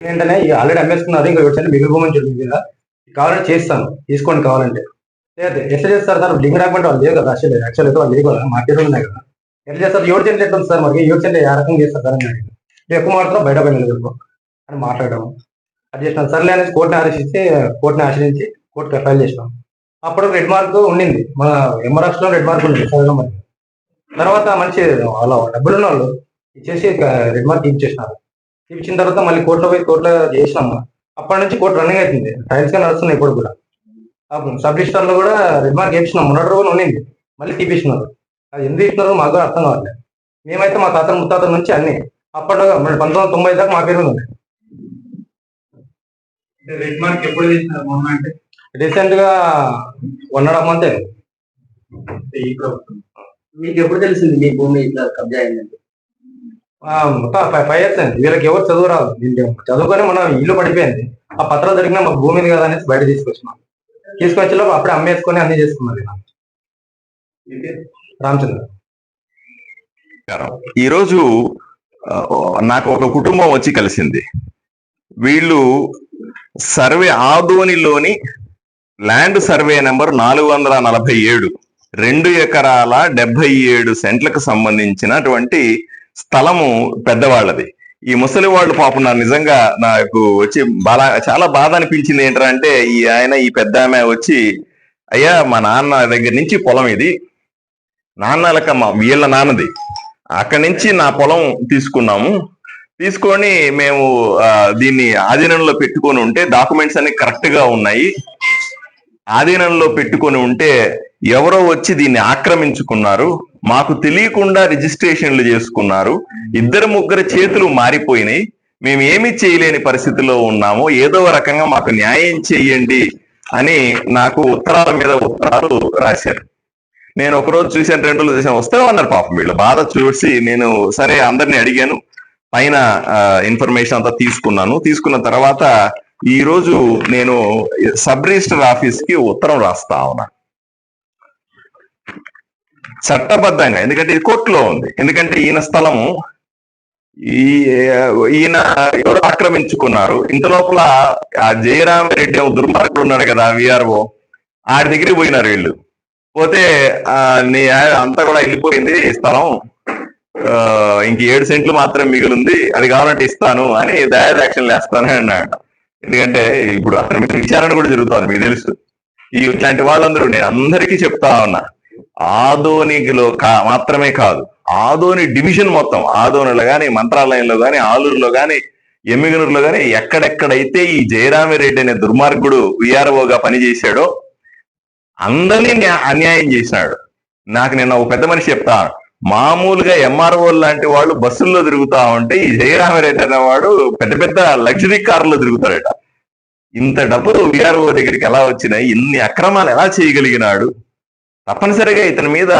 ఏంటనే ఇక ఆల్రెడీ అమ్మేసుకున్నారు ఇంకా వచ్చాను మిగిలిపోమని చెప్పింది కదా కావాలంటే చేస్తాను తీసుకోండి కావాలంటే. లేదు ఎట్లా చేస్తారు సార్? లింక్ రాకుండా వాళ్ళు లేదు కదా అసలు యాక్చువల్ అయితే వాళ్ళు లేదు కదా మార్కెట్ ఉన్నాయి కదా. ఎట్లా చేస్తారు? ఏడు చెంటే ఎట్లా ఉంది సార్ మరి? ఏడు చెంటే ఏ రకంగా చేస్తారు సార్ అని ఎక్కువ మాత్రం బయట పోయి అని మాట్లాడడం. అది చేసినాం సర్లే అనేసి కోర్టుని ఆదేశిస్తే కోర్టుని ఆశ్రయించి కోర్టుకి ఫైల్ చేసినాం. అప్పుడు రెడ్ మార్క్ ఉండింది. మన ఎంఆర్ఎఫ్లో రెడ్ మార్క్ ఉంది సర్వే మరి. తర్వాత మంచి వాళ్ళ డబ్బులు ఉన్న వాళ్ళు ఇచ్చేసి రెడ్ మార్క్ ఇచ్చేసినారు ఇచ్చిన తర్వాత మళ్ళీ కోర్టులో పోయి కోర్టులో చేసినాం. అప్పటి నుంచి కోర్టు రన్నింగ్ అవుతుంది ట్రయల్స్గా నడుస్తున్నాయి ఇప్పుడు కూడా. సబ్ రిజిస్టర్లో కూడా రెడ్ మార్క్ వేయించినాం మొన్నటి రోజు ఉండింది మళ్ళీ తీపిస్తున్నారు. అది ఎందుకు ఇస్తున్నారు మాకు కూడా అర్థం కావట్లేదు. మేమైతే మా తాత ముత్తాతల నుంచి అన్ని. అప్పట్లో పంతొమ్మిది వందల తొంభై దాకా మా పేరు ఉంది ఎప్పుడు మొన్న అంటే? రీసెంట్గా వన్ అండ్ హాఫ్ మంత్ మీకు ఎప్పుడు తెలిసింది మీ భూమి ఇట్లా కబ్జా అయిందండి మొత్తం ఫైవ్ ఇయర్స్ వీళ్ళకి ఎవరు చదువు రాదు. చదువుకొని మనం ఇల్లు పడిపోయింది. ఆ పత్రాలు దొరికినా మాకు భూమి కదా అనేసి బయట తీసుకొచ్చినాం. తీసుకొచ్చి అప్పుడే అమ్మేసుకొని అన్ని చేసుకున్నది రామచంద్ర. ఈరోజు నాకు ఒక కుటుంబం వచ్చి కలిసింది. వీళ్ళు సర్వే ఆదోనిలోని ల్యాండ్ సర్వే నెంబర్ నాలుగు వందల నలభై ఏడు. రెండు ఎకరాల డెబ్బై ఏడు సెంట్లకు సంబంధించినటువంటి స్థలము పెద్దవాళ్ళది. ఈ ముసలి వాళ్ళు పాపం నా నిజంగా నాకు వచ్చి బాగా చాలా బాధ అనిపించింది ఏంటంటే ఈ ఆయన ఈ పెద్ద ఆమె వచ్చి అయ్యా మా నాన్న దగ్గర నుంచి పొలం ఇది. నాన్నలక మా వీళ్ళ నాన్నది. అక్కడి నుంచి నా పొలం తీసుకున్నాము. తీసుకొని మేము దీన్ని ఆధీనంలో పెట్టుకొని ఉంటే డాక్యుమెంట్స్ అన్ని కరెక్ట్గా ఉన్నాయి. ఆధీనంలో పెట్టుకొని ఉంటే ఎవరో వచ్చి దీన్ని ఆక్రమించుకున్నారు. మాకు తెలియకుండా రిజిస్ట్రేషన్లు చేసుకున్నారు. ఇద్దరు ముగ్గురు చేతులు మారిపోయినాయి. మేము ఏమీ చేయలేని పరిస్థితిలో ఉన్నాము. ఏదో రకంగా మాకు న్యాయం చేయండి అని నాకు ఉత్తరాల మీద ఉత్తరాలు రాశారు. నేను ఒక రోజు చూసాను రెండు రోజులు చూసాను వస్తే అన్నారు పాపం వీళ్ళు. బాధ చూసి నేను సరే అందరిని అడిగాను. పైన ఇన్ఫర్మేషన్ అంతా తీసుకున్నాను. తీసుకున్న తర్వాత ఈ రోజు నేను సబ్ రిజిస్టర్ ఆఫీస్కి ఉత్తరం రాస్తా ఉన్నా. చట్టబద్ధంగా ఎందుకంటే ఇది కోర్టులో ఉంది. ఎందుకంటే ఈయన స్థలము ఈ ఈయన ఎవరు ఆక్రమించుకున్నారు? ఇంత లోపల ఆ జయరామరెడ్డి ఏమో దుర్మార్గుడు ఉన్నాడు కదా విఆర్ఓ. ఆడి దగ్గరికి పోయినారు వీళ్ళు. పోతే నీ అంతా కూడా వెళ్ళిపోయింది ఈ స్థలం. ఇంక ఏడు సెంట్లు మాత్రం మిగిలింది. అది కావాలంటే ఇస్తాను అని దయా యాక్షన్ వేస్తానని అన్నాడు. ఎందుకంటే ఇప్పుడు అతని మీద విచారణ కూడా జరుగుతుంది మీకు తెలుసు. ఈ ఇట్లాంటి వాళ్ళందరూ నేను అందరికీ చెప్తా ఉన్నా ఆదోనికిలో కా మాత్రమే కాదు ఆదోని డివిజన్ మొత్తం ఆదోనిలో గాని మంత్రాలయంలో కానీ ఆలూరులో గాని ఎమ్మిగనూరులో గాని ఎక్కడెక్కడైతే ఈ జయరామిరెడ్డి అనే దుర్మార్గుడు విఆర్ఓగా పనిచేశాడో అందరినీ అన్యాయం చేసినాడు నాకు నిన్న ఒక పెద్ద మనిషి చెప్తా మామూలుగా ఎంఆర్ఓ లాంటి వాళ్ళు బస్సుల్లో తిరుగుతా ఉంటే ఈ జయరామరెడ్డి అనేవాడు పెద్ద పెద్ద లగ్జరీ కార్లో తిరుగుతాడట. ఇంత డబ్బులు విఆర్ఓ దగ్గరికి ఎలా వచ్చినాయి? ఇన్ని అక్రమాలు ఎలా చేయగలిగినాడు? తప్పనిసరిగా ఇతని మీద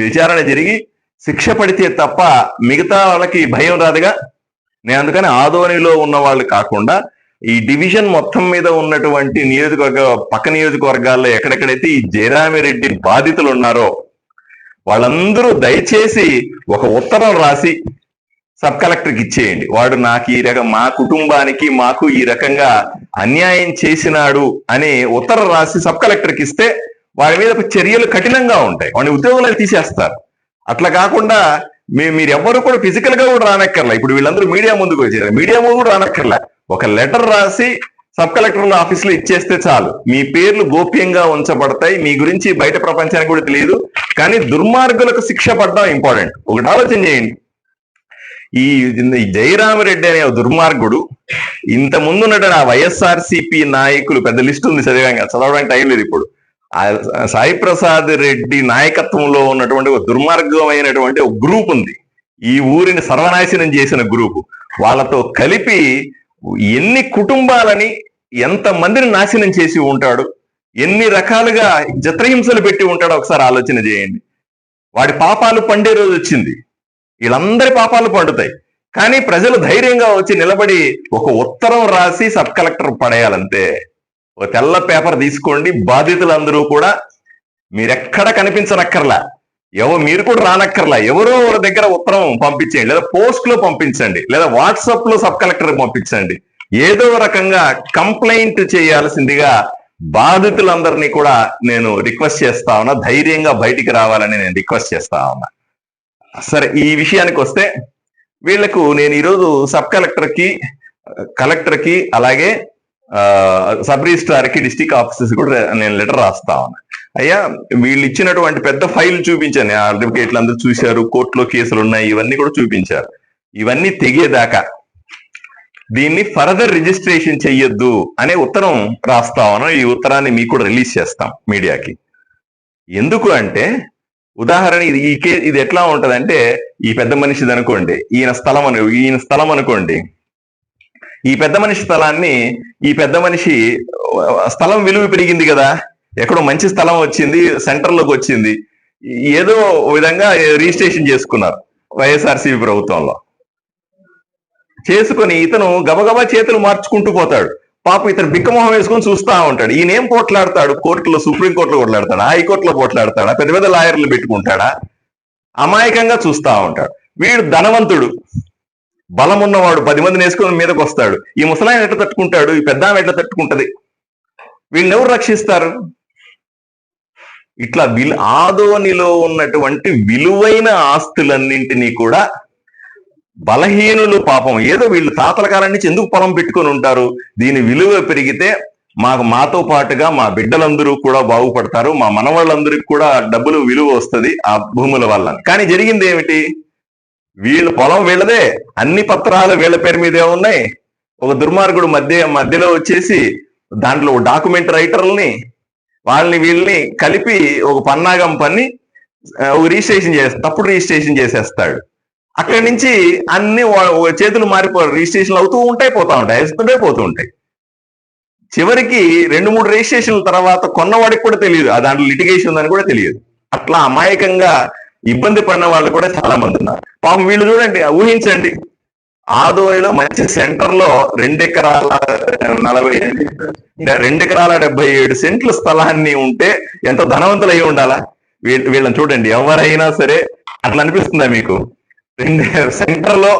విచారణ జరిగి శిక్ష పడితే తప్ప మిగతా వాళ్ళకి భయం రాదుగా? నేను అందుకని ఆదోనిలో ఉన్న వాళ్ళు కాకుండా ఈ డివిజన్ మొత్తం మీద ఉన్నటువంటి నియోజకవర్గ పక్క నియోజకవర్గాల్లో ఎక్కడెక్కడైతే ఈ జయరామిరెడ్డి బాధితులు ఉన్నారో వాళ్ళందరూ దయచేసి ఒక ఉత్తరం రాసి సబ్ కలెక్టర్కి ఇచ్చేయండి. వాడు నాకు ఈ రకం మా కుటుంబానికి మాకు ఈ రకంగా అన్యాయం చేసినాడు అని ఉత్తరం రాసి సబ్ కలెక్టర్కి ఇస్తే వాడి మీద చర్యలు కఠినంగా ఉంటాయి. వాడిని ఉద్యోగాలు తీసేస్తారు. అట్లా కాకుండా మీ మీరు ఎవ్వరు కూడా ఫిజికల్గా కూడా రానక్కర్లా. ఇప్పుడు వీళ్ళందరూ మీడియా ముందుకు వచ్చారు. మీడియా ముందు కూడా రానక్కర్లా. ఒక లెటర్ రాసి సబ్ కలెక్టర్ ఆఫీస్లో ఇచ్చేస్తే చాలు. మీ పేర్లు గోప్యంగా ఉంచబడతాయి. మీ గురించి బయట ప్రపంచానికి కూడా తెలియదు. కానీ దుర్మార్గులకు శిక్ష పడడం ఇంపార్టెంట్ ఒకటి ఆలోచన చేయండి. ఈ జయరామరెడ్డి అనే దుర్మార్గుడు ఇంత ముందు ఉన్నటువంటి ఆ వైఎస్ఆర్ నాయకులు పెద్ద లిస్ట్ ఉంది చదివాంగా చదవడానికి టైం లేదు ఇప్పుడు. సాయి ప్రసాద్ రెడ్డి నాయకత్వంలో ఉన్నటువంటి ఒక దుర్మార్గమైనటువంటి ఒక గ్రూప్ ఉంది. ఈ ఊరిని సర్వనాశనం చేసిన గ్రూపు వాళ్ళతో కలిపి ఎన్ని కుటుంబాలని ఎంత మందిని నాశనం చేసి ఉంటాడు ఎన్ని రకాలుగా జత్రహింసలు పెట్టి ఉంటాడో ఒకసారి ఆలోచన చేయండి. వాడి పాపాలు పండే రోజు వచ్చింది. వీళ్ళందరి పాపాలు పండుతాయి. కానీ ప్రజలు ధైర్యంగా వచ్చి నిలబడి ఒక ఉత్తరం రాసి సబ్ కలెక్టర్ పడేయాలంతే. ఒక తెల్ల పేపర్ తీసుకోండి. బాధితులందరూ కూడా మీరెక్కడ కనిపించనక్కర్లా. ఎవరు మీరు కూడా రానక్కర్లా. ఎవరో ఒకరి దగ్గర ఉత్తరం పంపించేయండి. లేదా పోస్ట్లో పంపించండి. లేదా వాట్సాప్లో సబ్ కలెక్టర్ పంపించండి. ఏదో రకంగా కంప్లైంట్ చేయాల్సిందిగా బాధితులందరినీ కూడా నేను రిక్వెస్ట్ చేస్తా ఉన్నా. ధైర్యంగా బయటికి రావాలని నేను రిక్వెస్ట్ చేస్తా ఉన్నా. సరే ఈ విషయానికి వస్తే వీళ్ళకు నేను ఈరోజు సబ్ కలెక్టర్కి కలెక్టర్కి అలాగే సబ్ రిజిస్ట్రార్కి డిస్టిక్ ఆఫీసెస్ కూడా నేను లెటర్ రాస్తా ఉన్నా. అయ్యా వీళ్ళు ఇచ్చినటువంటి పెద్ద ఫైల్ చూపించాను. అడ్వకేట్లు అందరూ చూశారు కోర్టులో కేసులు ఉన్నాయి ఇవన్నీ కూడా చూపించారు. ఇవన్నీ తెగేదాకా. దీన్ని ఫర్దర్ రిజిస్ట్రేషన్ చెయ్యొద్దు అనే ఉత్తరం రాస్తామను ఈ ఉత్తరాన్ని మీకు కూడా రిలీజ్ చేస్తాం మీడియాకి. ఎందుకు అంటే ఉదాహరణ ఇది ఈ కే ఇది ఎట్లా ఉంటదంటే ఈ పెద్ద మనిషిది అనుకోండి ఈయన స్థలం అను ఈయన స్థలం అనుకోండి ఈ పెద్ద మనిషి స్థలాన్ని ఈ పెద్ద మనిషి స్థలం విలువ పెరిగింది కదా. ఎక్కడో మంచి స్థలం వచ్చింది సెంటర్లోకి వచ్చింది. ఏదో విధంగా రిజిస్ట్రేషన్ చేసుకున్నారు వైఎస్ఆర్సీపీ ప్రభుత్వంలో. చేసుకొని ఇతను గబగబా చేతులు మార్చుకుంటూ పోతాడు. పాపం ఇతను బిక్కమొహం వేసుకొని చూస్తా ఉంటాడు. ఈయన ఏం పోట్లాడతాడు? కోర్టులో సుప్రీం కోర్టులో హైకోర్టులో పోట్లాడతాడా? పెద్ద పెద్ద లాయర్లు పెట్టుకుంటాడా? అమాయకంగా చూస్తా ఉంటాడు. వీడు ధనవంతుడు. బలం ఉన్నవాడు పది మందిని వేసుకుని మీదకి వస్తాడు. ఈ ముసలాయన ఎట్లా తట్టుకుంటాడు? ఈ పెద్ద ఆమె ఎట్లా తట్టుకుంటది? వీళ్ళని ఎవరు రక్షిస్తారు? ఇట్లా విలు ఆదోనిలో ఉన్నటువంటి విలువైన ఆస్తులన్నింటినీ కూడా బలహీనులు పాపం. ఏదో వీళ్ళు తాతల కాలం నుంచి ఎందుకు పొలం పెట్టుకొని ఉంటారు? దీని విలువ పెరిగితే మాకు మాతో పాటుగా మా బిడ్డలందరూ కూడా బాగుపడతారు. మా మనవాళ్ళందరికీ కూడా డబ్బులు విలువ వస్తది ఆ భూముల వల్ల. కానీ జరిగింది ఏమిటి? వీళ్ళ పొలం వీళ్ళదే. అన్ని పత్రాలు వీళ్ళ పేరు మీదే ఉన్నాయి. ఒక దుర్మార్గుడు మధ్య మధ్యలో వచ్చేసి దాంట్లో డాక్యుమెంట్ రైటర్లని వాళ్ళని వీళ్ళని కలిపి ఒక పన్నాగం పన్ని రిజిస్ట్రేషన్ చేస్తా తప్పుడు రిజిస్ట్రేషన్ చేసేస్తాడు. అక్కడి నుంచి అన్ని వా- చేతులు మారిపో రిజిస్ట్రేషన్లు అవుతూ ఉంటాయి పోతా ఉంటాయి వేస్తుంటే పోతూ ఉంటాయి. చివరికి రెండు మూడు రిజిస్ట్రేషన్ల తర్వాత కొన్నవాడికి కూడా తెలియదు. ఆ దాంట్లో లిటిగేషన్ ఉందని కూడా తెలియదు. అట్లా అమాయకంగా ఇబ్బంది పడిన వాళ్ళు కూడా చాలా మంది ఉన్నారు. పాపం వీళ్ళు చూడండి ఊహించండి. ఆదోయలో మంచి సెంటర్లో రెండెకరాల నలభై రెండెకరాల డెబ్బై ఏడు సెంట్ల స్థలాన్ని ఉంటే ఎంత ధనవంతులు అయి ఉండాలా? వీళ్ళ వీళ్ళని చూడండి ఎవరైనా సరే అట్లా అనిపిస్తుందా మీకు? రెండు సెంటర్లో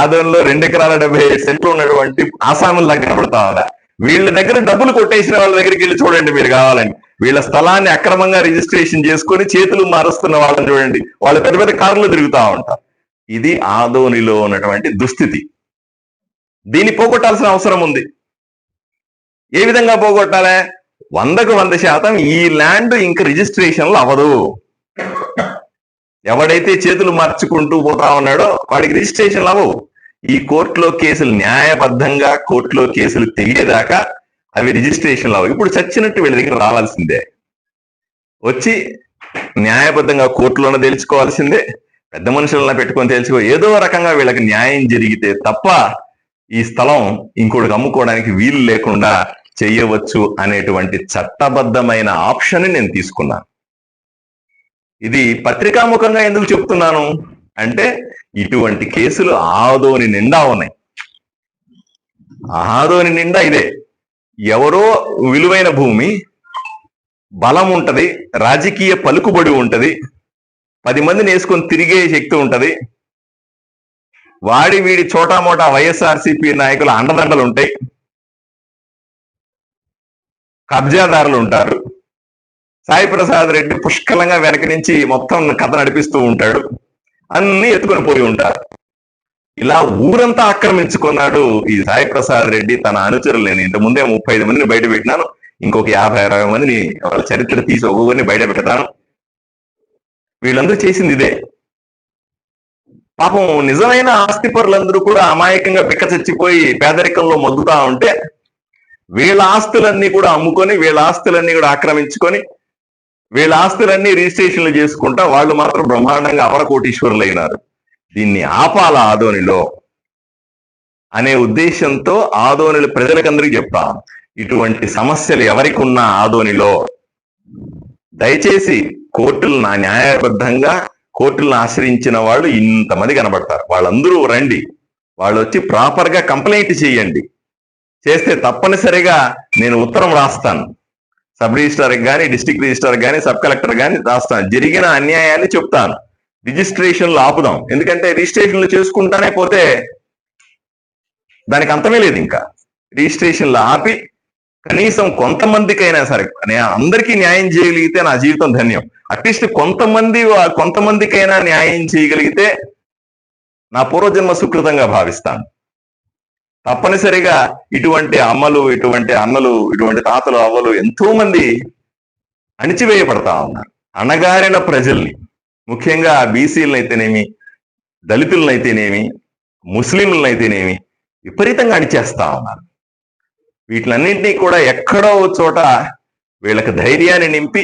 ఆదోళనలో రెండు ఎకరాల డెబ్బై ఏడు సెంట్లు ఉన్నటువంటి ఆసాముల దగ్గర కనబడతా వీళ్ళ దగ్గర డబ్బులు కొట్టేసిన వాళ్ళ దగ్గరికి వెళ్ళి చూడండి మీరు కావాలని. వీళ్ళ స్థలాన్ని అక్రమంగా రిజిస్ట్రేషన్ చేసుకొని చేతులు మారుస్తున్న వాళ్ళని చూడండి. వాళ్ళు పెద్ద పెద్ద కార్లు తిరుగుతా ఉంటారు. ఇది ఆదోనిలో ఉన్నటువంటి దుస్థితి. దీన్ని పోగొట్టాల్సిన అవసరం ఉంది. ఏ విధంగా పోగొట్టాలి? వందకు వంద శాతం ఈ ల్యాండ్ ఇంక రిజిస్ట్రేషన్లు అవ్వదు. ఎవడైతే చేతులు మార్చుకుంటూ పోతా ఉన్నాడో వాడికి రిజిస్ట్రేషన్ అవ్వవు. ఈ కోర్టులో కేసులు న్యాయబద్ధంగా కోర్టులో కేసులు తెగేదాకా అవి రిజిస్ట్రేషన్ ఇప్పుడు చచ్చినట్టు వీళ్ళ దగ్గర రావాల్సిందే. వచ్చి న్యాయబద్ధంగా కోర్టులోనే తెలుసుకోవాల్సిందే పెద్ద మనుషులను పెట్టుకొని తెలుసుకో ఏదో రకంగా వీళ్ళకి న్యాయం జరిగితే తప్ప ఈ స్థలం ఇంకోటికి అమ్ముకోవడానికి వీలు లేకుండా చేయవచ్చు అనేటువంటి చట్టబద్ధమైన ఆప్షన్ నేను తీసుకున్నాను. ఇది పత్రికాముఖంగా ఎందుకు చెప్తున్నాను అంటే ఇటువంటి కేసులు ఆదోని నిండా ఉన్నాయి. ఆదోని నిండా ఇదే. ఎవరో విలువైన భూమి బలం ఉంటది రాజకీయ పలుకుబడి ఉంటది పది మందిని వేసుకొని తిరిగే శక్తి ఉంటది. వాడి వీడి చోటా మోటా వైఎస్ఆర్సీపీ నాయకుల అండదండలు ఉంటాయి. కబ్జాదారులు ఉంటారు. సాయి ప్రసాద్ రెడ్డి పుష్కలంగా వెనక నుంచి మొత్తం కథ నడిపిస్తూ ఉంటాడు. అన్ని ఎత్తుకొని పోయి ఉంటారు. ఇలా ఊరంతా ఆక్రమించుకున్నాడు ఈ సాయి ప్రసాద్ రెడ్డి తన అనుచరులు. నేను ఇంత ముందే ముప్పై ఐదు మందిని బయట పెట్టినాను. ఇంకొక యాభై అరవై మందిని వాళ్ళ చరిత్ర తీసి ఒక్కొక్కరిని బయట పెడతాను. వీళ్ళందరూ చేసింది ఇదే. పాపం నిజమైన ఆస్తిపరులందరూ కూడా అమాయకంగా పిక్క చచ్చిపోయి పేదరికంలో మొగ్గుతా ఉంటే వీళ్ళ ఆస్తులన్నీ కూడా అమ్ముకొని వీళ్ళ ఆస్తులన్నీ కూడా ఆక్రమించుకొని వీళ్ళ ఆస్తులన్నీ రిజిస్ట్రేషన్లు చేసుకుంటా వాళ్ళు మాత్రం బ్రహ్మాండంగా అవర కోటీశ్వరులు అయినారు దీన్ని ఆపాల ఆదోనిలో అనే ఉద్దేశంతో ఆదోనిల ప్రజలకందరికీ చెప్తా. ఇటువంటి సమస్యలు ఎవరికి ఉన్నా ఆదోనిలో దయచేసి కోర్టులు నా న్యాయబద్ధంగా కోర్టులను ఆశ్రయించిన వాళ్ళు ఇంతమంది కనబడతారు. వాళ్ళందరూ రండి. వాళ్ళు వచ్చి ప్రాపర్గా కంప్లైంట్ చేయండి. చేస్తే తప్పనిసరిగా నేను ఉత్తరం రాస్తాను. సబ్ రిజిస్టార్కి కానీ డిస్టిక్ రిజిస్టార్ కానీ సబ్ కలెక్టర్ కానీ రాస్తాను. జరిగిన అన్యాయాన్ని చెప్తాను. రిజిస్ట్రేషన్లు ఆపుదాం. ఎందుకంటే రిజిస్ట్రేషన్లు చేసుకుంటానే పోతే దానికి అంతమే లేదు ఇంకా. రిజిస్ట్రేషన్లు ఆపి కనీసం కొంతమందికైనా సరే అందరికీ న్యాయం చేయగలిగితే నా జీవితం ధన్యం. అట్లీస్ట్ కొంతమంది కొంతమందికైనా న్యాయం చేయగలిగితే నా పూర్వజన్మ సుకృతంగా భావిస్తాను. తప్పనిసరిగా ఇటువంటి అమ్మలు ఇటువంటి అన్నలు ఇటువంటి తాతలు అవ్వలు ఎంతో మంది అణిచివేయబడతా ఉన్నారు. అణగారిన ప్రజల్ని ముఖ్యంగా బీసీలను అయితేనేమి దళితులను అయితేనేమి ముస్లింలను అయితేనేమి విపరీతంగా అణిచేస్తా ఉన్నారు. వీటిలన్నింటినీ కూడా ఎక్కడో చోట వీళ్ళకి ధైర్యాన్ని నింపి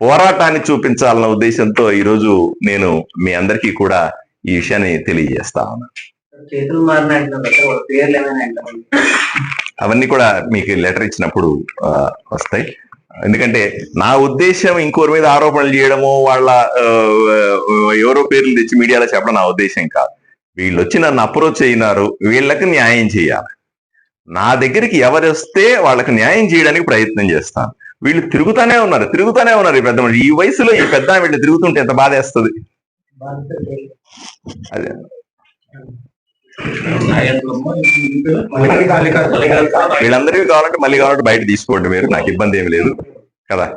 పోరాటాన్ని చూపించాలన్న ఉద్దేశంతో ఈరోజు నేను మీ అందరికీ కూడా ఈ విషయాన్ని తెలియజేస్తా ఉన్నాను అవన్నీ కూడా మీకు లెటర్ ఇచ్చినప్పుడు వస్తాయి. ఎందుకంటే నా ఉద్దేశం ఇంకోరి మీద ఆరోపణలు చేయడము వాళ్ళ ఎవరో పేర్లు తెచ్చి మీడియాలో చెప్పడం నా ఉద్దేశం కాదు. వీళ్ళు వచ్చి నన్ను అప్రోచ్ అయినారు వీళ్ళకి న్యాయం చేయాలి. నా దగ్గరికి ఎవరు వస్తే వాళ్ళకి న్యాయం చేయడానికి ప్రయత్నం చేస్తాను. వీళ్ళు తిరుగుతానే ఉన్నారు తిరుగుతానే ఉన్నారు ఈ పెద్ద ఈ వయసులో ఈ పెద్ద వీళ్ళు తిరుగుతుంటే ఎంత బాధేస్తుంది? అదే. వీళ్ళందరికీ కావాలంటే మళ్ళీ కావాలంటే బయట తీసుకోండి మీరు. నాకు ఇబ్బంది ఏమి లేదు. కదా?